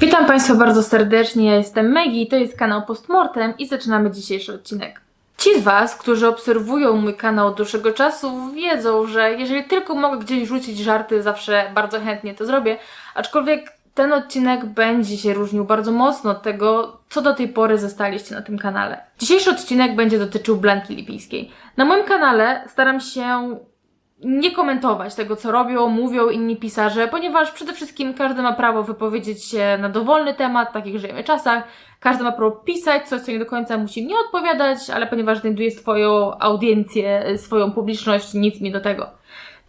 Witam Państwa bardzo serdecznie, ja jestem Megi, to jest kanał Postmortem i zaczynamy dzisiejszy odcinek. Ci z Was, którzy obserwują mój kanał od dłuższego czasu, wiedzą, że jeżeli tylko mogę gdzieś rzucić żarty, zawsze bardzo chętnie to zrobię, aczkolwiek ten odcinek będzie się różnił bardzo mocno od tego, co do tej pory zostaliście na tym kanale. Dzisiejszy odcinek będzie dotyczył Blanki Lipińskiej. Na moim kanale staram się nie komentować tego, co robią, mówią inni pisarze, ponieważ przede wszystkim każdy ma prawo wypowiedzieć się na dowolny temat, takich żyjemy czasach. Każdy ma prawo pisać coś, co nie do końca musi mnie odpowiadać, ale ponieważ znajduje swoją audiencję, swoją publiczność, nic mi do tego.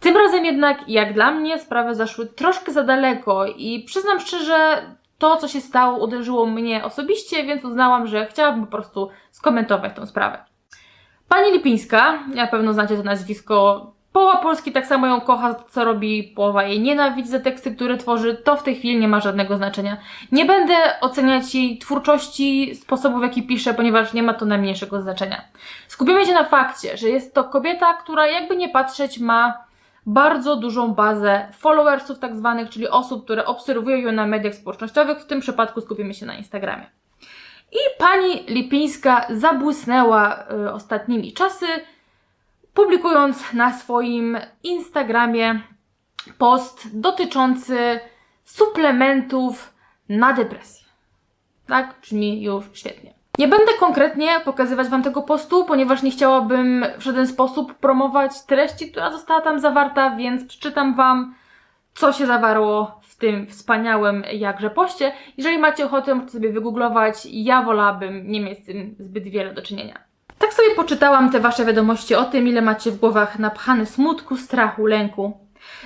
Tym razem jednak, jak dla mnie, sprawy zaszły troszkę za daleko i przyznam szczerze, to, co się stało, uderzyło mnie osobiście, więc uznałam, że chciałabym po prostu skomentować tą sprawę. Pani Lipińska, na pewno znacie to nazwisko, połowa Polski tak samo ją kocha, co robi, połowa jej nienawidzi za teksty, które tworzy, to w tej chwili nie ma żadnego znaczenia. Nie będę oceniać jej twórczości, sposobu w jaki pisze, ponieważ nie ma to najmniejszego znaczenia. Skupimy się na fakcie, że jest to kobieta, która jakby nie patrzeć ma bardzo dużą bazę followersów tak zwanych, czyli osób, które obserwują ją na mediach społecznościowych, w tym przypadku skupimy się na Instagramie. I pani Lipińska zabłysnęła y, ostatnimi czasy, publikując na swoim Instagramie post dotyczący suplementów na depresję. Tak brzmi już świetnie. Nie będę konkretnie pokazywać Wam tego postu, ponieważ nie chciałabym w żaden sposób promować treści, która została tam zawarta, więc przeczytam Wam, co się zawarło w tym wspaniałym jakże poście. Jeżeli macie ochotę, możecie sobie wygooglować. Ja wolałabym nie mieć z tym zbyt wiele do czynienia. Tak sobie poczytałam te wasze wiadomości o tym, ile macie w głowach napchane smutku, strachu, lęku.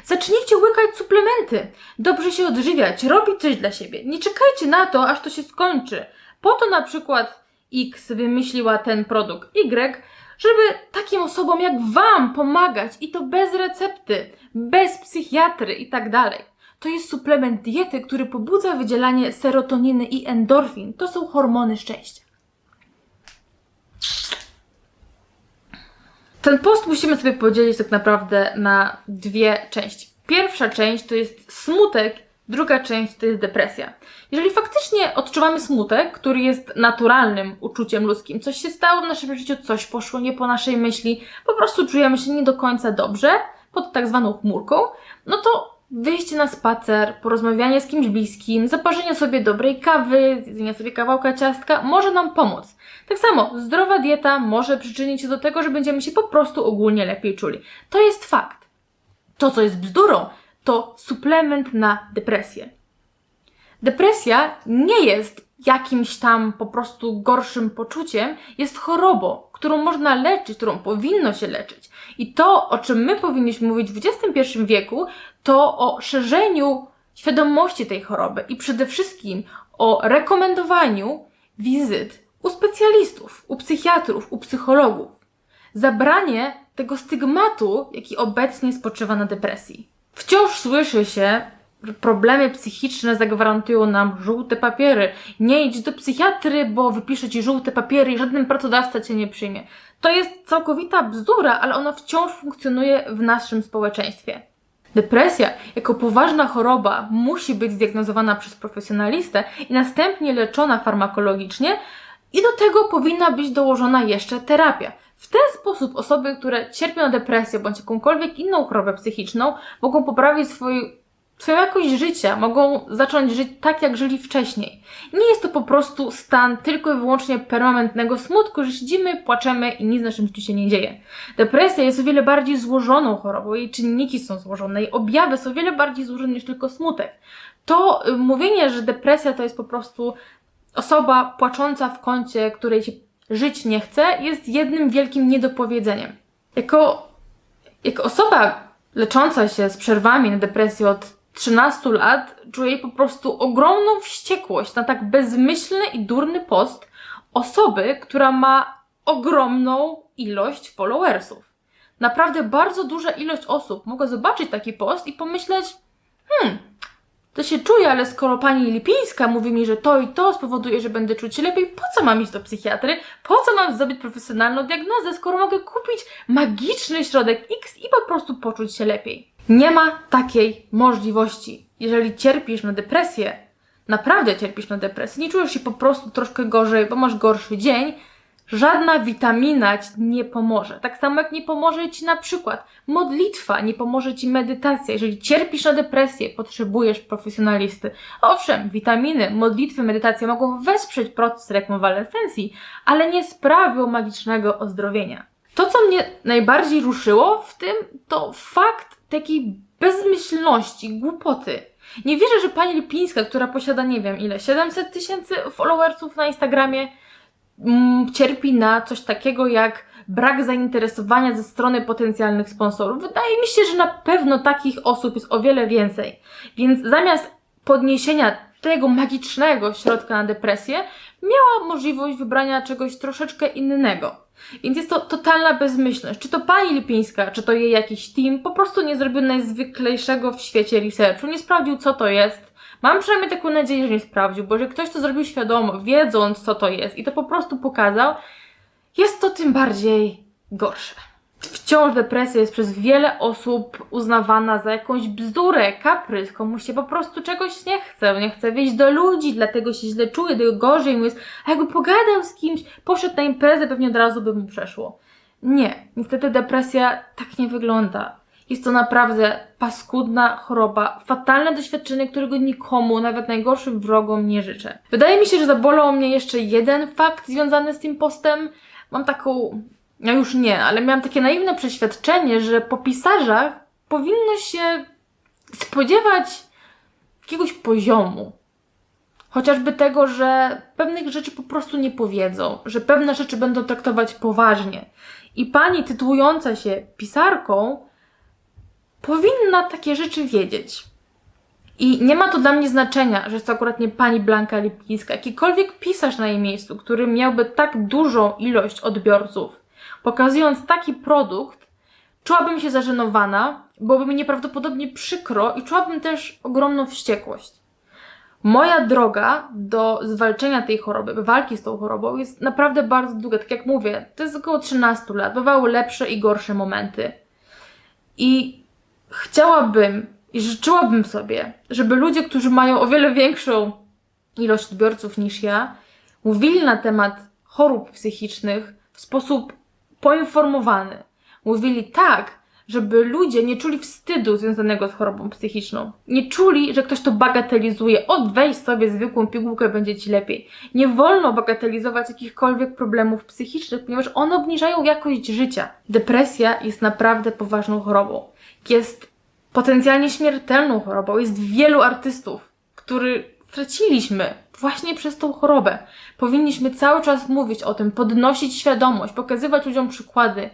Zacznijcie łykać suplementy, dobrze się odżywiać, robić coś dla siebie. Nie czekajcie na to, aż to się skończy. Po to na przykład X wymyśliła ten produkt Y, żeby takim osobom jak Wam pomagać i to bez recepty, bez psychiatry i tak dalej. To jest suplement diety, który pobudza wydzielanie serotoniny i endorfin. To są hormony szczęścia. Ten post musimy sobie podzielić tak naprawdę na dwie części. Pierwsza część to jest smutek, druga część to jest depresja. Jeżeli faktycznie odczuwamy smutek, który jest naturalnym uczuciem ludzkim, coś się stało w naszym życiu, coś poszło nie po naszej myśli, po prostu czujemy się nie do końca dobrze, pod tak zwaną chmurką, no to wyjście na spacer, porozmawianie z kimś bliskim, zaparzenie sobie dobrej kawy, zjedzenie sobie kawałka ciastka może nam pomóc. Tak samo zdrowa dieta może przyczynić się do tego, że będziemy się po prostu ogólnie lepiej czuli. To jest fakt. To, co jest bzdurą, to suplement na depresję. Depresja nie jest jakimś tam po prostu gorszym poczuciem, jest chorobą, którą można leczyć, którą powinno się leczyć. I to, o czym my powinniśmy mówić w XXI wieku, to o szerzeniu świadomości tej choroby i przede wszystkim o rekomendowaniu wizyt u specjalistów, u psychiatrów, u psychologów. Zabranie tego stygmatu, jaki obecnie spoczywa na depresji. Wciąż słyszy się, że problemy psychiczne zagwarantują nam żółte papiery. Nie idź do psychiatry, bo wypisze ci żółte papiery i żaden pracodawca cię nie przyjmie. To jest całkowita bzdura, ale ona wciąż funkcjonuje w naszym społeczeństwie. Depresja jako poważna choroba musi być zdiagnozowana przez profesjonalistę i następnie leczona farmakologicznie i do tego powinna być dołożona jeszcze terapia. W ten sposób osoby, które cierpią na depresję bądź jakąkolwiek inną chorobę psychiczną, mogą poprawić swój, swoją jakość życia, mogą zacząć żyć tak, jak żyli wcześniej. Nie jest to po prostu stan tylko i wyłącznie permanentnego smutku, że siedzimy, płaczemy i nic w naszym życiu się nie dzieje. Depresja jest o wiele bardziej złożoną chorobą, jej czynniki są złożone, jej objawy są o wiele bardziej złożone niż tylko smutek. To y, mówienie, że depresja to jest po prostu osoba płacząca w kącie, której się żyć nie chce, jest jednym wielkim niedopowiedzeniem. Jako, jako osoba lecząca się z przerwami na depresję od 13 lat, czuję po prostu ogromną wściekłość na tak bezmyślny i durny post osoby, która ma ogromną ilość followersów. Naprawdę bardzo duża ilość osób mogła zobaczyć taki post i pomyśleć, hmm, to się czuję, ale skoro pani Lipińska mówi mi, że to i to spowoduje, że będę czuć się lepiej, po co mam iść do psychiatry? Po co mam zrobić profesjonalną diagnozę, skoro mogę kupić magiczny środek X i po prostu poczuć się lepiej? Nie ma takiej możliwości. Jeżeli cierpisz na depresję, naprawdę cierpisz na depresję, nie czujesz się po prostu troszkę gorzej, bo masz gorszy dzień, żadna witamina ci nie pomoże. Tak samo jak nie pomoże ci na przykład modlitwa, nie pomoże ci medytacja. Jeżeli cierpisz na depresję, potrzebujesz profesjonalisty. Owszem, witaminy, modlitwy, medytacja mogą wesprzeć proces rekonwalescencji, ale nie sprawią magicznego ozdrowienia. To, co mnie najbardziej ruszyło w tym, to fakt takiej bezmyślności, głupoty. Nie wierzę, że pani Lipińska, która posiada, nie wiem ile, 700 tysięcy followersów na Instagramie, mm, cierpi na coś takiego jak brak zainteresowania ze strony potencjalnych sponsorów. Wydaje mi się, że na pewno takich osób jest o wiele więcej. Więc zamiast podniesienia tego magicznego środka na depresję, miała możliwość wybrania czegoś troszeczkę innego. Więc jest to totalna bezmyślność. Czy to pani Lipińska, czy to jej jakiś team, po prostu nie zrobił najzwyklejszego w świecie researchu, nie sprawdził, co to jest. Mam przynajmniej taką nadzieję, że nie sprawdził, bo jeżeli ktoś to zrobił świadomo, wiedząc, co to jest i to po prostu pokazał, jest to tym bardziej gorsze. Wciąż depresja jest przez wiele osób uznawana za jakąś bzdurę, kaprys, komuś się po prostu czegoś nie chce, nie chce wyjść do ludzi, dlatego się źle czuje, do gorzej mu jest, a jakby pogadał z kimś, poszedł na imprezę, pewnie od razu by mu przeszło. Nie, niestety depresja tak nie wygląda. Jest to naprawdę paskudna choroba, fatalne doświadczenie, którego nikomu, nawet najgorszym wrogom nie życzę. Wydaje mi się, że zabolał mnie jeszcze jeden fakt związany z tym postem. Mam taką ja już nie, ale miałam takie naiwne przeświadczenie, że po pisarzach powinno się spodziewać jakiegoś poziomu. Chociażby tego, że pewnych rzeczy po prostu nie powiedzą, że pewne rzeczy będą traktować poważnie. I pani tytułująca się pisarką powinna takie rzeczy wiedzieć. I nie ma to dla mnie znaczenia, że jest to akurat nie pani Blanka Lipińska, jakikolwiek pisarz na jej miejscu, który miałby tak dużą ilość odbiorców, pokazując taki produkt, czułabym się zażenowana, byłoby mi nieprawdopodobnie przykro i czułabym też ogromną wściekłość. Moja droga do zwalczenia tej choroby, walki z tą chorobą jest naprawdę bardzo długa. Tak jak mówię, to jest około 13 lat. Bywały lepsze i gorsze momenty. I chciałabym i życzyłabym sobie, żeby ludzie, którzy mają o wiele większą ilość odbiorców niż ja, mówili na temat chorób psychicznych w sposób poinformowany. Mówili tak, żeby ludzie nie czuli wstydu związanego z chorobą psychiczną. Nie czuli, że ktoś to bagatelizuje. Od weź sobie zwykłą pigułkę, będzie ci lepiej. Nie wolno bagatelizować jakichkolwiek problemów psychicznych, ponieważ one obniżają jakość życia. Depresja jest naprawdę poważną chorobą. Jest potencjalnie śmiertelną chorobą. Jest wielu artystów, którzy straciliśmy właśnie przez tą chorobę. Powinniśmy cały czas mówić o tym, podnosić świadomość, pokazywać ludziom przykłady,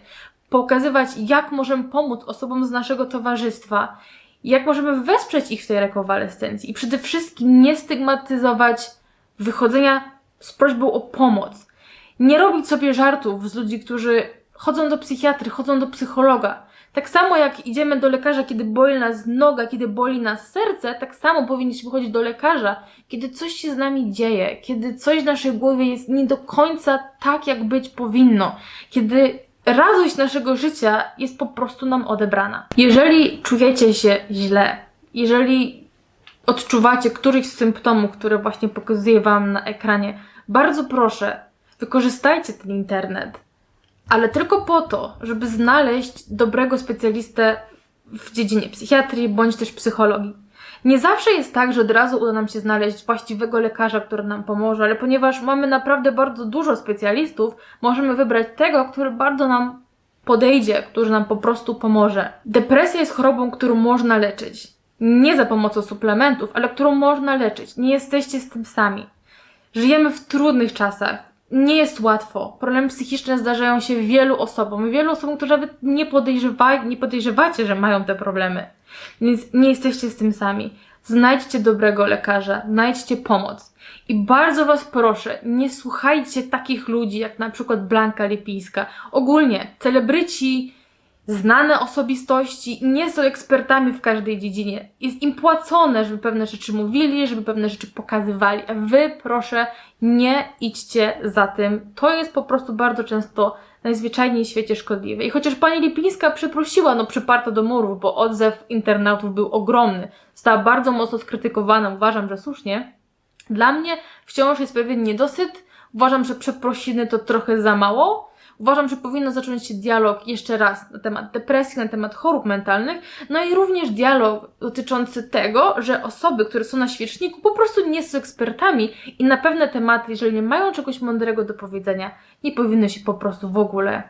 pokazywać, jak możemy pomóc osobom z naszego towarzystwa, jak możemy wesprzeć ich w tej rekonwalescencji i przede wszystkim nie stygmatyzować wychodzenia z prośbą o pomoc. Nie robić sobie żartów z ludzi, którzy chodzą do psychiatry, chodzą do psychologa. Tak samo jak idziemy do lekarza, kiedy boli nas noga, kiedy boli nas serce, tak samo powinniśmy chodzić do lekarza, kiedy coś się z nami dzieje, kiedy coś w naszej głowie jest nie do końca tak, jak być powinno, kiedy radość naszego życia jest po prostu nam odebrana. Jeżeli czujecie się źle, jeżeli odczuwacie któryś z symptomów, które właśnie pokazuję Wam na ekranie, bardzo proszę, wykorzystajcie ten internet ale tylko po to, żeby znaleźć dobrego specjalistę w dziedzinie psychiatrii bądź też psychologii. Nie zawsze jest tak, że od razu uda nam się znaleźć właściwego lekarza, który nam pomoże, ale ponieważ mamy naprawdę bardzo dużo specjalistów, możemy wybrać tego, który bardzo nam podejdzie, który nam po prostu pomoże. Depresja jest chorobą, którą można leczyć. Nie za pomocą suplementów, ale którą można leczyć. Nie jesteście z tym sami. Żyjemy w trudnych czasach nie jest łatwo. Problemy psychiczne zdarzają się wielu osobom. Wielu osobom, które nawet nie, podejrzewa, nie podejrzewacie, że mają te problemy. Więc nie jesteście z tym sami. Znajdźcie dobrego lekarza, znajdźcie pomoc. I bardzo Was proszę, nie słuchajcie takich ludzi jak na przykład Blanka Lipińska. Ogólnie, celebryci, znane osobistości nie są ekspertami w każdej dziedzinie. Jest im płacone, żeby pewne rzeczy mówili, żeby pewne rzeczy pokazywali. A wy, proszę, nie idźcie za tym. To jest po prostu bardzo często najzwyczajniej w świecie szkodliwe. I chociaż pani Lipińska przeprosiła, no przyparto do murów, bo odzew internautów był ogromny, została bardzo mocno skrytykowana, uważam, że słusznie, Dla mnie wciąż jest pewien niedosyt. Uważam, że przeprosiny to trochę za mało. Uważam, że powinno zacząć się dialog jeszcze raz na temat depresji, na temat chorób mentalnych, no i również dialog dotyczący tego, że osoby, które są na świeczniku, po prostu nie są ekspertami i na pewne tematy, jeżeli nie mają czegoś mądrego do powiedzenia, nie powinno się po prostu w ogóle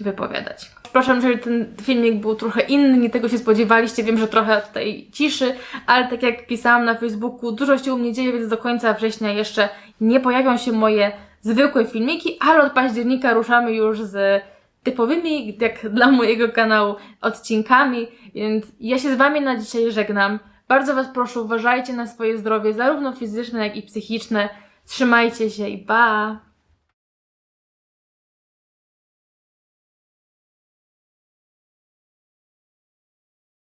wypowiadać. Przepraszam, jeżeli ten filmik był trochę inny, nie tego się spodziewaliście, wiem, że trochę tutaj ciszy, ale tak jak pisałam na Facebooku, dużo się u mnie dzieje, więc do końca września jeszcze nie pojawią się moje zwykłe filmiki, ale od października ruszamy już z typowymi, jak dla mojego kanału, odcinkami, więc ja się z Wami na dzisiaj żegnam. Bardzo Was proszę, uważajcie na swoje zdrowie, zarówno fizyczne, jak i psychiczne. Trzymajcie się i pa!